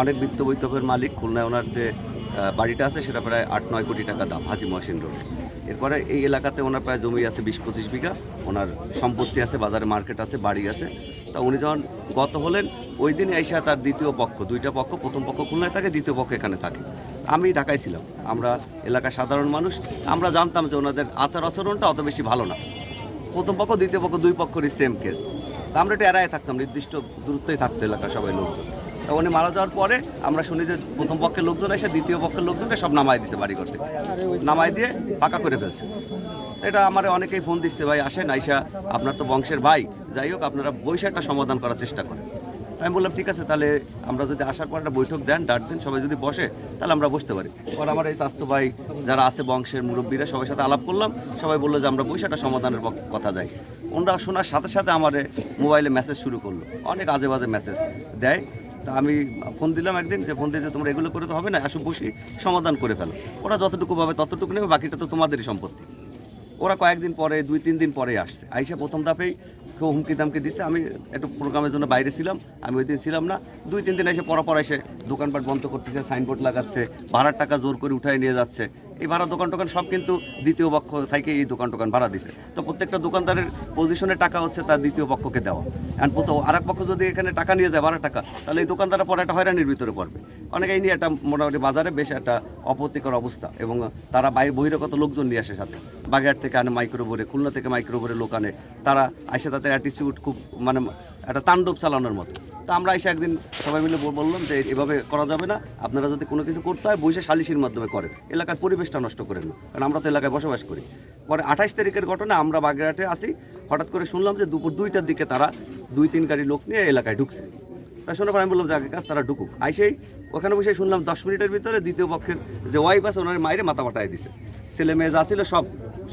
অনেক বিত্ত বৈতকের মালিক খুলনায় ওনার যে বাড়িটা আছে সেটা প্রায় আট, নয় কোটি টাকা দাম, হাজি মহসিন রোড। এরপরে এই এলাকাতে ওনার প্রায় জমি আছে বিশ, পঁচিশ বিঘা। ওনার সম্পত্তি আছে, বাজারে মার্কেট আছে, বাড়ি আছে। তা উনি যখন গত হলেন, ওই দিন এসে তার দ্বিতীয় পক্ষ, দুইটা পক্ষ, প্রথম পক্ষ খুলনায় থাকে, দ্বিতীয় পক্ষ এখানে থাকে। আমি ঢাকায় ছিলাম। আমরা এলাকার সাধারণ মানুষ। আমরা জানতাম যে ওনাদের আচার আচরণটা অত বেশি ভালো না। প্রথম পক্ষ, দ্বিতীয় পক্ষ, দুই পক্ষেরই সেম কেস তা আমরা একটু এড়ায় থাকতাম, নির্দিষ্ট দূরত্বেই থাকতো এলাকার সবাই লোকজন। তা উনি মারা যাওয়ার পরে আমরা শুনি যে প্রথম পক্ষের লোকজন এসে দ্বিতীয় পক্ষের লোকজনকে সব নামাই দিছে বাড়ি করতে নামাই দিয়ে পাকা করে ফেলছে। এটা আমার অনেকেই ফোন দিচ্ছে, ভাই, আসেন, আইসা, আপনার তো বংশের ভাই। যাই হোক, আপনারা বৈশা একটা সমাধান করার চেষ্টা করেন। আমি বললাম, ঠিক আছে, তাহলে আমরা যদি আসার পর একটা বৈঠক দেন, ডাক দেন, সবাই যদি বসে, তাহলে আমরা বসতে পারি। পর আমার এই স্বাস্থ্য ভাই যারা আছে বংশের মুরব্বীরা, সবার সাথে আলাপ করলাম। সবাই বলল যে, আমরা বৈশাটা সমাধানের পক- কথা যাই। ওনারা শোনার সাথে সাথে আমার মোবাইলে মেসেজ শুরু করল। অনেক আজে বাজে মেসেজ দেয়। তা আমি ফোন দিলাম একদিন, যে ফোন দিয়েছে তোমরা এগুলো করে তো হবে না, আসো বসি সমাধান করে ফেলো। ওরা যতটুকু পাবে ততটুকু নেবে, বাকিটা তো তোমাদেরই সম্পত্তি। ওরা কয়েকদিন পরে, দুই তিন দিন পরে আসছে। আইসা প্রথম ধাপেই কেউ হুমকি দামকি দিচ্ছে। আমি একটু প্রোগ্রামের জন্য বাইরে ছিলাম, আমি ওই দিন ছিলাম না। দুই তিন দিন এসে পর পর এসে দোকানপাট বন্ধ করতেছে, সাইনবোর্ড লাগাচ্ছে, ভাড়ার টাকা জোর করে উঠায় নিয়ে যাচ্ছে। এই ভাড়া দোকান টোকান সব কিন্তু দ্বিতীয় পক্ষ থেকে এই দোকান টোকান ভাড়া দিছে। তো প্রত্যেকটা দোকানদারের পজিশনে টাকা হচ্ছে তার দ্বিতীয় পক্ষকে দেওয়া। এখন প্রথম আর এক পক্ষ যদি এখানে টাকা নিয়ে যায়, ভাড়া টাকা, তাহলে এই দোকানদাররা পরে একটা হয়রানির ভিতরে পড়বে। অনেকে এই নিয়ে একটা মোটামুটি বাজারে বেশ একটা অপত্তিকর অবস্থা এবং তারা বাইরে বহিরাগত লোকজন নিয়ে আসে সাথে। বাগেরহাট থেকে আনে মাইক্রোবোরে খুলনা থেকে মাইক্রোবোরে লোক আনে। তারা আসে তাদের অ্যাটিচিউড খুব মানে একটা তাণ্ডব চালানোর মতো। তো আমরা এসে একদিন সবাই মিলে বললাম যে এভাবে করা যাবে না। আপনারা যদি কোনো কিছু করতে হয়, বসে সালিসির মাধ্যমে করেন। এলাকার পরিবেশটা নষ্ট করেন না। কারণ আমরা তো এলাকায় বসবাস করি। পরে আঠাশ তারিখের ঘটনা, আমরা বাগেরহাটে আসি হঠাৎ করে শুনলাম যে দুপুর দুইটার দিকে তারা দুই, তিন গাড়ি লোক নিয়ে এলাকায় ঢুকছে। তা শোনার পর আমি বললাম যে আগে কাজ তারা ঢুকুক। আইসেই ওখানে বসে শুনলাম দশ মিনিটের ভিতরে দ্বিতীয় পক্ষের যে ওয়াইফ আছে, ওনার মায়ের মাথা পাঠায় দিছে। ছেলে মেয়ে যা ছিল সব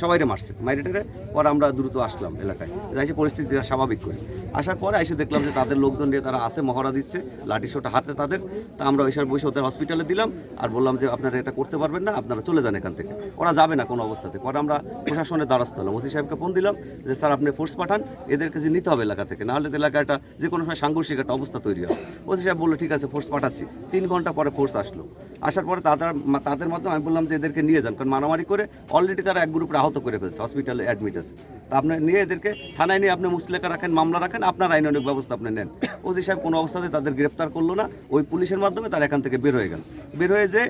সবাইরে মারছে। মাইরে টেরে পরে আমরা দ্রুত আসলাম এলাকায়। এসে পরিস্থিতিটা স্বাভাবিক করি। আসার পরে এসে দেখলাম যে তাদের লোকজন নিয়ে তারা আসে মহড়া দিচ্ছে, লাঠি সোটা হাতে তাদের। তা আমরা ওই সময় বসে ওদের হসপিটালে দিলাম আর বললাম যে আপনারা এটা করতে পারবেন না, আপনারা চলে যান এখান থেকে। ওরা যাবে না কোনো অবস্থাতে। পরে আমরা প্রশাসনের দ্বারস্থ হলাম। ওসি সাহেবকে ফোন দিলাম যে, স্যার, আপনি ফোর্স পাঠান, এদেরকে যে নিতে হবে এলাকা থেকে, নাহলে এলাকাটা যে কোনো সময় সাংঘর্ষিক একটা অবস্থা তৈরি হবে। ওসি সাহেব বলল, ঠিক আছে ফোর্স পাঠাচ্ছি। তিন ঘণ্টা পরে ফোর্স আসলো। আসার পরে তাদের তাদের মাধ্যমে আমি বললাম যে, এদেরকে নিয়ে যান, কারণ মারামারি করে অলরেডি তারা এক গ্রুপে আহত করে ফেলছে হসপিটালে অ্যাডমিট আছে তা আপনি নিয়ে এদেরকে থানায় নিয়ে আপনি মুসলেখা রাখেন, মামলা রাখেন, আপনার আইনানুক ব্যবস্থা আপনি নেন। ওসি সাহেব কোনো অবস্থাতে তাদের গ্রেপ্তার করল না, ওই পুলিশের মাধ্যমে তারা এখান থেকে বের হয়ে গেল। বের হয়ে যে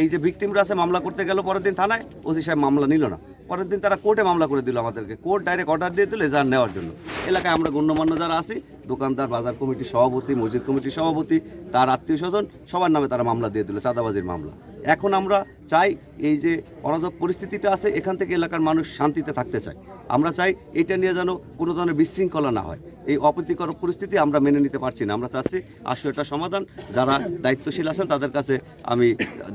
এই যে ভিকটিমরা আছে, মামলা করতে গেল পরের দিন থানায় ওসি সাহেব মামলা নিল না। পরের দিন তারা কোর্টে মামলা করে দিল আমাদেরকে। কোর্ট ডাইরেক্ট অর্ডার দিয়ে দিল এজাহার নেওয়ার জন্য। এলাকায় আমরা গণ্যমান্য যারা আছি, দোকানদার, বাজার কমিটির সভাপতি, মসজিদ কমিটির সভাপতি, তার আত্মীয় স্বজন সবার নামে তারা মামলা দিয়ে দিল, চাঁদাবাজির মামলা। এখন আমরা চাই এই যে অরাজক পরিস্থিতিটা আছে এখান থেকে এলাকার মানুষ শান্তিতে থাকতে চায় আমরা চাই এটা নিয়ে যেন কোনো ধরনের বিশৃঙ্খলা না হয় এই অপ্রীতিকর পরিস্থিতি আমরা মেনে নিতে পারছি না আমরা চাচ্ছি আসলে এটা সমাধান যারা দায়িত্বশীল আছেন তাদের কাছে আমি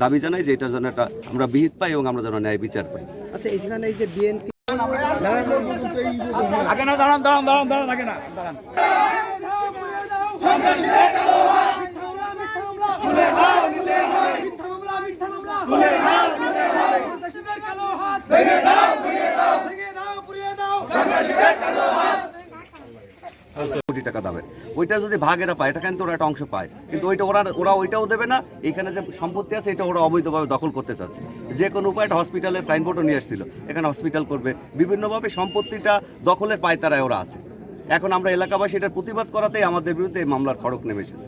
দাবি জানাই যে এটার জন্য একটা আমরা বিহিত পাই এবং আমরা যেন ন্যায় বিচার পাই আচ্ছা এইখানে এই যে বিএনপি আগে না দাঁড়ান দাঁড়ান দাঁড়ান দাঁড়ান কোটি টাকা দামের। ওইটা যদি ভাগেরা পায় এটা কিন্তু ওরা একটা অংশ পায়। কিন্তু ওইটা ওরা ওরা ওইটাও দেবে না। এখানে যে সম্পত্তি আছে এটা ওরা অবৈধভাবে দখল করতে চাচ্ছে। যে কোনো উপায় একটা হসপিটালে সাইনবোর্ডও নিয়ে এসেছিল এখানে হসপিটাল করবে। বিভিন্নভাবে সম্পত্তিটা দখলের পায়তারায় ওরা আছে। এখন আমরা এলাকাবাসী এটার প্রতিবাদ করাতেই আমাদের বিরুদ্ধে এই মামলার খড়ক নেমে এসেছে।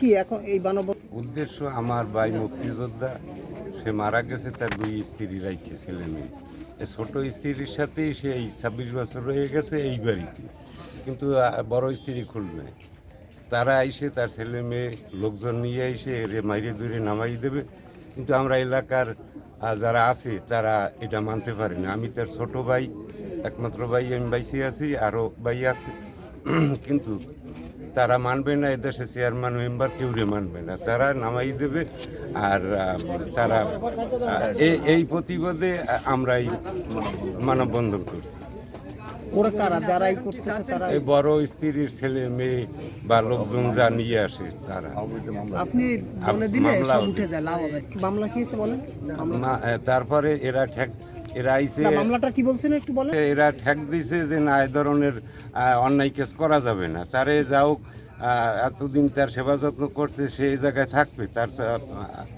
কি এখন এই মানব উদ্দেশ্য আমার ভাই মুক্তিযোদ্ধা, সে মারা গেছে, তার দুই স্ত্রী রাইখে ছেলে মেয়ে। ছোট স্ত্রীর সাথেই সে এই ছাব্বিশ বছর রয়ে গেছে এই বাড়িতে। কিন্তু বড় স্ত্রী খুলবে। তারা আইসে, তার ছেলে মেয়ে, লোকজন নিয়ে এসে এরে মাইরে দূরে নামাই দেবে। কিন্তু আমরা এলাকার যারা আছে, তারা এটা মানতে পারে না। আমি তার ছোট ভাই, একমাত্র ভাই আমি বাইসে আছি, আরও ভাই আছে। কিন্তু তারা মানবে না এদেশে চেয়ারম্যান মেম্বার কেউরে মানবে না। তারা নামাই দেবে আর তারা এই- এই প্রতিবাদে আমরা এই মানববন্ধন করছি। ওরা কারা? যারা করতেছে তারা এই বড় স্ত্রীর ছেলে মেয়ে বা লোকজন যা নিয়ে আসে তারা। আপনি বলে দিলে সব উঠে যায় লাভ হবে। মামলা কি বলেন? মামলা- মা- এ, তারপরে এরা ঠেক এরা আইসে মামলাটা কি বলছেন একটু বলেন? এরা ঠেক দিছে যে না এ ধরনের অন্যায় কেস করা যাবে না। তারে যাও এতদিন তার সেবা যত্ন করছে সে এই জায়গায় থাকবে তার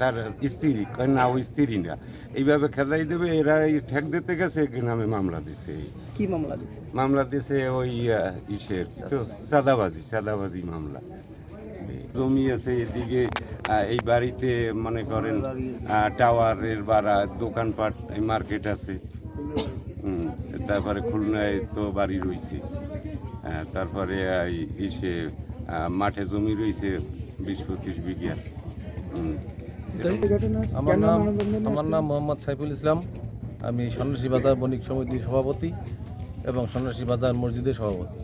তার স্ত্রী না ও স্ত্রী না। এইভাবে খেলাই দেবে এরা এই ঠেক দিতে গেছে কি নামে মামলা দিছে? কি মামলা দিছে? মামলা দিছে ওই ইসের তো সাদাবাজি সাদাবাজি মামলা। জমি আছে এদিকে এই বাড়িতে মনে করেন টাওয়ারের বাড়া দোকানপাট এই মার্কেট আছে। তারপরে খুলনায় তো বাড়ি রয়েছে। তারপরে এই ইসে মাঠে জমি রয়েছে বিশ পঁচিশ বিঘা। আমার নাম আমার নাম মোহাম্মদ সাইফুল ইসলাম। আমি সন্ন্যাসী বাজার বণিক সমিতির সভাপতি এবং সন্ন্যাসী বাজার মসজিদের সভাপতি।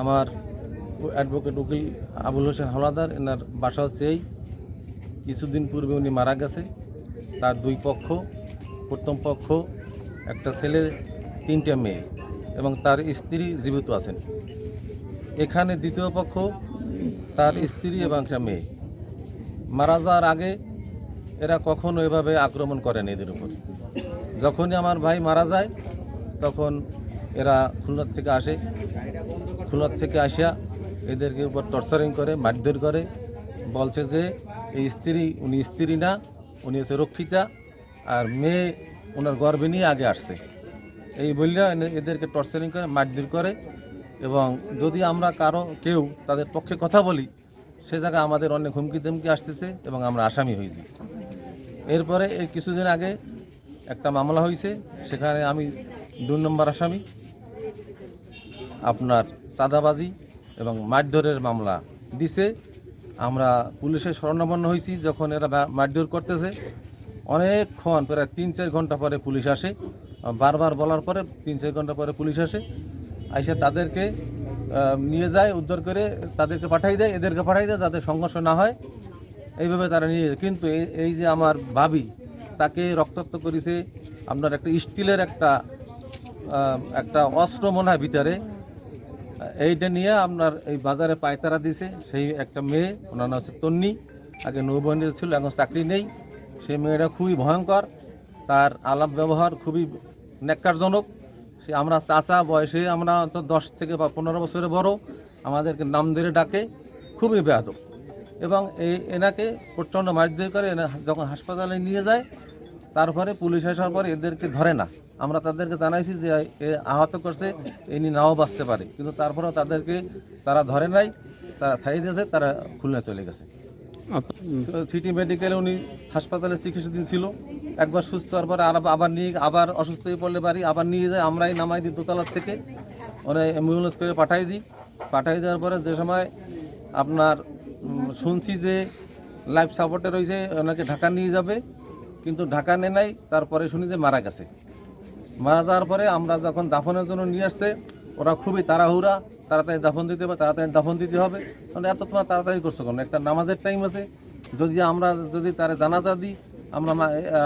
আমার অ্যাডভোকেট উকিল আবুল হোসেন হাওলাদার, এনার বাসা হচ্ছে এই। কিছুদিন পূর্বে উনি মারা গেছে, তার দুই পক্ষ, প্রথম পক্ষ, একটা ছেলে, তিনটা মেয়ে, এবং তার স্ত্রী জীবিত আছেন। এখানে দ্বিতীয় পক্ষ, তার স্ত্রী এবং একটা মেয়ে। মারা যাওয়ার আগে এরা কখনো এভাবে আক্রমণ করেন এদের উপর। যখনই আমার ভাই মারা যায়, তখন এরা খুলনার থেকে আসে। খুলনার থেকে আসিয়া এদেরকে উপর টর্চারিং করে, মারধর করে। বলছে যে, এই স্ত্রী, উনি স্ত্রী না, উনি হচ্ছে রক্ষিতা, আর মেয়ে ওনার গর্বে নিয়ে আগে আসছে। এই বললে এদেরকে টর্চারিং করে, মারধর করে এবং যদি আমরা কারও, কেউ তাদের পক্ষে কথা বলি, সে জায়গায় আমাদের অনেক হুমকি ধমকি আসতেছে এবং আমরা আসামি হয়েছি। এরপরে এই কিছুদিন আগে একটা মামলা হয়েছে, সেখানে আমি দুই নম্বর আসামি, আপনার চাঁদাবাজি এবং মারধরের মামলা দিছে। আমরা পুলিশের শরণাপন্ন হয়েছি যখন এরা মারধর করতেছে। অনেকক্ষণ, প্রায় তিন চার ঘণ্টা পরে পুলিশ আসে। বারবার বলার পরে তিন চার ঘণ্টা পরে পুলিশ আসে। আইসে তাদেরকে নিয়ে যায়, উদ্ধার করে তাদেরকে পাঠাই দেয়, এদেরকে পাঠাই দেয় যাতে সংঘর্ষ না হয়। এইভাবে তারা নিয়ে যায়। কিন্তু এই যে আমার ভাবি, তাকে রক্তাক্ত করেছে আপনার একটা স্টিলের একটা একটা অস্ত্র মনে হয় ভিতরে। এইটা নিয়ে আপনার এই বাজারে পায়তারা দিছে। সেই একটা মেয়ে, ওনার নাম হচ্ছে তন্নি। আগে নৌবাহিনীতে ছিল, এখন চাকরি নেই। সেই মেয়েটা খুবই ভয়ঙ্কর। তার আলাপ ব্যবহার খুবই ন্যাক্কারজনক। সে আমরা চাচা বয়সে আমরা তো দশ থেকে বা পনেরো বছরের বড়। আমাদেরকে নাম ধরে ডাকে। খুবই বেয়াদব। এবং এই এনাকে প্রচণ্ড মারধর করে যখন হাসপাতালে নিয়ে যায়, তারপরে পুলিশ আসার পরে এদেরকে ধরে না। আমরা তাদেরকে জানাইছি যে এ আহত করছে ইনি নাও বাঁচতে পারে। কিন্তু তারপরেও তাদেরকে তারা ধরে নাই তারা ছাই দিয়েছে তারা খুলনা চলে গেছে। সিটি মেডিকেলে উনি হাসপাতালে চিকিৎসাধীন ছিল। একবার সুস্থ হওয়ার পরে আর আবার নিয়ে আবার অসুস্থ হয়ে পড়লে বাড়ি আবার নিয়ে যায় আমরাই নামাই দিই দোতলার থেকে। ওরা অ্যাম্বুলেন্স করে পাঠাই দিই। পাঠাই দেওয়ার পরে যে সময় আপনার শুনছি যে লাইফ সাপোর্টে রয়েছে ওনাকে ঢাকা নিয়ে যাবে। কিন্তু ঢাকা নেয় নাই তারপরে শুনি যে মারা গেছে। মারা যাওয়ার পরে আমরা যখন দাফনের জন্য নিয়ে আসছে, ওরা খুবই তাড়াহুড়া, তাড়াতাড়ি দাফন দিতে হবে, তাড়াতাড়ি দাফন দিতে হবে। মানে এত তোমার তাড়াতাড়ি করছ কেন? একটা নামাজের টাইম আছে। যদি আমরা, যদি তারা জানাজা দিই, আমরা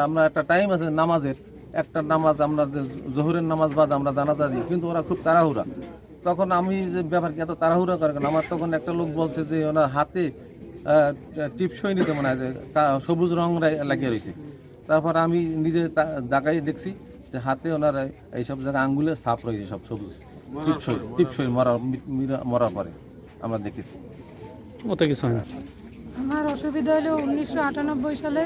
আমরা একটা টাইম আছে নামাজের। একটা নামাজ আমরা যে জহুরের নামাজ বাদ আমরা জানাজা দিই, কিন্তু ওরা খুব তাড়াহুড়া। তখন আমি যে ব্যাপার কি এত তাড়াহুড়া করে কেন? আমার তখন একটা লোক বলছে যে ওনার হাতে টিপসই নিতে মনে হয় সবুজ রং লাগিয়ে রয়েছে। তারপর আমি নিজে জায়গায় দেখছি যে হাতে ওনার এই- এইসব জায়গায় আঙ্গুলে সাপ রয়েছে সব সবুজ। টিপসই টিপসই মিরা- মরার পরে আমরা দেখেছি। ওতে কিছু হয় না। আমার অসুবিধা হলো উনিশশো আটানব্বই সালে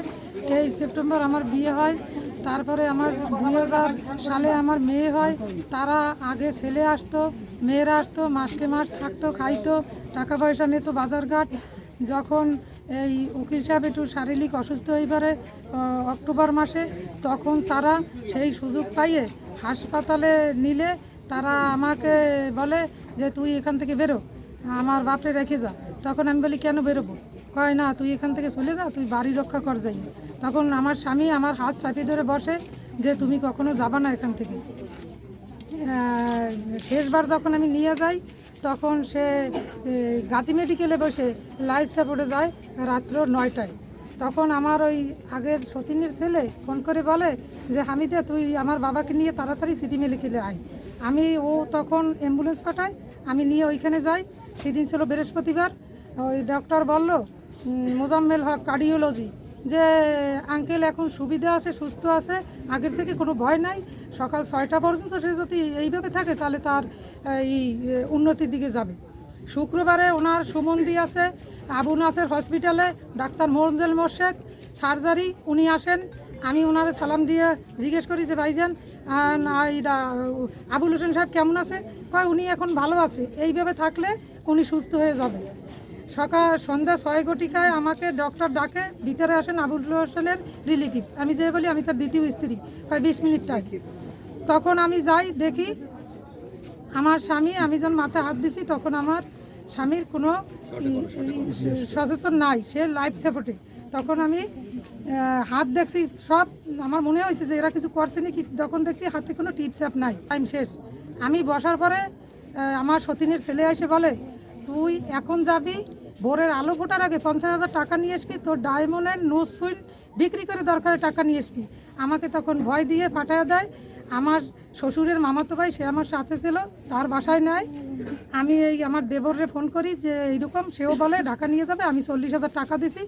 তেইশ সেপ্টেম্বর আমার বিয়ে হয় তারপরে আমার দুই হাজার সালে আমার মেয়ে হয় তারা আগে ছেলে আসতো মেয়েরা আসতো মাসকে মাস থাকতো খাইতো টাকা পয়সা নিত বাজারঘাট যখন এই উকিল সাহেব একটু শারীরিক অসুস্থ হয়ে পারে অক্টোবর মাসে। তখন তারা সেই সুযোগ পাইয়ে হাসপাতালে নিলে তারা আমাকে বলে যে, তুই এখান থেকে বেরো, আমার বাপরে রেখে যা। তখন আমি বলি, কেন বেরোবো? কয়, না, তুই এখান থেকে চলে যা, তুই বাড়ি রক্ষা কর যাই। তখন আমার স্বামী আমার হাত চাপিয়ে ধরে বসে যে, তুমি কখনো যাবা না এখান থেকে। শেষবার যখন আমি নিয়ে যাই তখন সে গাজী মেডিকেলে বসে লাইফ সাপোর্টে যায় রাত্র নয়টায়। তখন আমার ওই আগের সতীনের ছেলে ফোন করে বলে যে, হামিদে, তুই আমার বাবাকে নিয়ে তাড়াতাড়ি সিটি মেডিকেলে আয়। আমি, ও তখন অ্যাম্বুলেন্স পাঠায়, আমি নিয়ে ওইখানে যাই। সেদিন ছিল বৃহস্পতিবার। ওই ডক্টর বলল মোজাম্মেল হক কার্ডিওলজি যে আঙ্কেল এখন সুবিধা আছে, সুস্থ আছে, আগের থেকে কোনো ভয় নাই। সকাল ছয়টা পর্যন্ত সে যদি এইভাবে থাকে, তাহলে তার এই উন্নতির দিকে যাবে। শুক্রবারে ওনার সুমন্দি আছে, আবু নাসের হসপিটালে, ডাক্তার মোরজেল মোর্শেদ, সার্জারি, উনি আসেন। আমি ওনারে সালাম দিয়ে জিজ্ঞেস করি যে, ভাইজান আবুল হোসেন সাহেব কেমন আছে? কয়, উনি এখন ভালো আছে। এইভাবে থাকলে উনি সুস্থ হয়ে যাবে। সকাল, সন্ধ্যা ছয় ঘটিকায় আমাকে ডক্টর ডাকে, ভিতরে আসেন আবুল হোসেনের রিলেটিভ। আমি যে বলি, আমি তার দ্বিতীয় স্ত্রী। প্রায় বিশ মিনিট টাইম তখন আমি যাই, দেখি আমার স্বামী, আমি যখন মাথায় হাত দিছি, তখন আমার স্বামীর কোনো সচেতন নাই, সে লাইফ সাপোর্টে তখন আমি হাত দেখছি, সব আমার মনে হয়েছে যে এরা কিছু করছে নাকি, তখন দেখছি হাতে কোনো টিপস অ্যাপ নাই টাইম শেষ। আমি বসার পরে আমার সতীনের ছেলে এসে বলে, তুই এখন যাবি, ভোরের আলো ফোটার আগে পঞ্চাশ হাজার টাকা নিয়ে আসবি, তোর ডায়মন্ড ডায়মন্ডের নোজ ফুল বিক্রি করে দরকারে টাকা নিয়ে আসবি। আমাকে তখন ভয় দিয়ে পাঠায় দেয় আমার শ্বশুরের মামাতো ভাই সে আমার সাথে ছিল তার বাসায় নাই। আমি এই আমার দেবরে ফোন করি যে এইরকম সেও বলে ঢাকা নিয়ে যাবে আমি চল্লিশ হাজার টাকা দিছি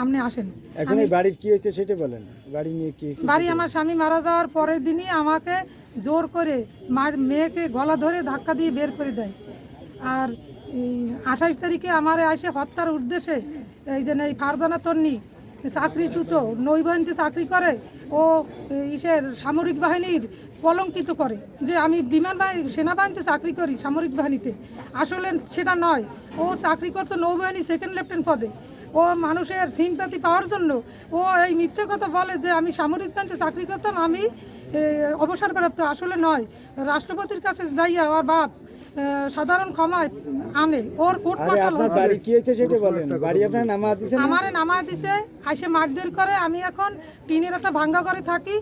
আপনি আসেন। এখন এই বাড়ির কি হয়েছে সেটা বলেন। বাড়ি নিয়ে কি হয়েছে বাড়ি আমার স্বামী মারা যাওয়ার পরের দিনই আমাকে জোর করে মার মেয়েকে গলা ধরে ধাক্কা দিয়ে বের করে দেয়। আর আঠাশ তারিখে আমার আসে হত্যার উদ্দেশ্যে এই যে এই ফারজানা তন্নি চাকরিচ্যুত নৈবাহিনীতে চাকরি করে ও ইসের সামরিক বাহিনীর কলঙ্কিত করে যে আমি বিমান বাহিনী সেনাবাহিনীতে চাকরি করি সামরিক বাহিনীতে। আসলে সেটা নয়। ও চাকরি করতো নৌবাহিনী সেকেন্ড লেফটেন্যান্ট পদে। ও মানুষের সিম্পাতি পাওয়ার জন্য ও এই মিথ্যে কথা বলে যে আমি সামরিক বাহিনীতে চাকরি করতাম, আমি অবসরপ্রাপ্ত। আসলে নয়। রাষ্ট্রপতির কাছে যাইয়া ওর বাপ সাধারণ ক্ষমায় আনে। ওর কোর্ট আরে মার্শাল আপনার বাড়ি কি হয়েছে সেটা বলেন। বাড়ি আপনার নামা দিয়েছেন আমারে নামা দিছে আইসে মারধর করে। আমি এখন টিনের একটা ভাঙ্গা করে থাকি।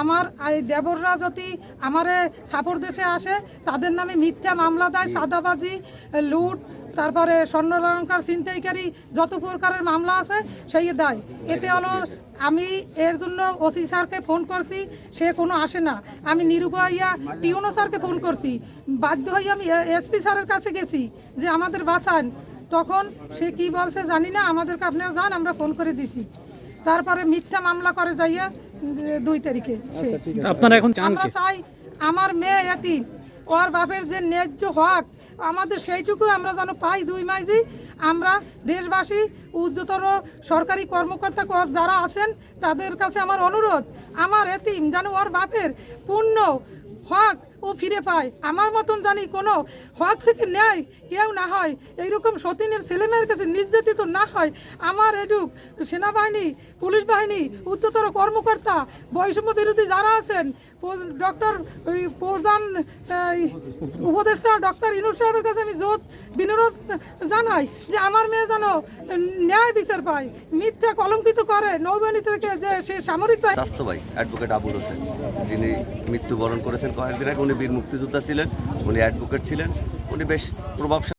আমার এই দেবররা যদি আমারে সাপোর্ট দেশে আসে তাদের নামে মিথ্যা মামলা দেয় সাদাবাজি লুট তারপরে স্বর্ণ অলঙ্কার ছিনতাইকারী যত প্রকারের মামলা আছে সেই দেয়। এতে হলো আমি এর জন্য ওসি স্যারকে ফোন করছি সে কোনো আসে না। আমি নিরুপায় হইয়া টিউনো স্যারকে ফোন করছি। বাধ্য হয়ে আমি এসপি স্যারের কাছে গেছি যে আমাদের বাঁচান। তখন সে কি বলছে জানি না আমাদেরকে আপনারা যান আমরা ফোন করে দিছি। তারপরে মিথ্যা মামলা করে যাইয়া দুই তারিখে আপনারা এখন আমরা চাই আমার মেয়ে এতিম। ওর বাপের যে ন্যায্য হক, আমাদের সেইটুকু আমরা যেন পাই দুই মাইজি। আমরা দেশবাসী উর্ধ্বতর সরকারি কর্মকর্তা কর- যারা আছেন, তাদের কাছে আমার অনুরোধ, আমার এতিম যেন ওর বাপের পূর্ণ হক ও ফিরে পায়। আমার মতন জানি কোনো হক থেকে নেয়, কেউ না হয়। এইরকম সতীনের ছেলেমেয়ের কাছে নির্যাতিত না হয়। আমার এডুক সেনাবাহিনী, পুলিশ বাহিনী, উচ্চতর কর্মকর্তা, বৈষম্য বিরোধী যারা আছেন ডক্টর প্রধান উপদেষ্টা ডক্টর ইনুর সাহেবের কাছে আমি জোর বিনোদ জানাই যে আমার মেয়ে যেন ন্যায় বিচার পায়, মিথ্যা কলঙ্কিত করে, নৌবাহিনী থেকে যে সে সামরিক ভাই অ্যাডভোকেট আবুল হোসেন, যিনি মৃত্যুবরণ করেছেন কয়েকদিন আগে উনি বীর মুক্তিযোদ্ধা ছিলেন উনি অ্যাডভোকেট ছিলেন উনি বেশ প্রভাবশালী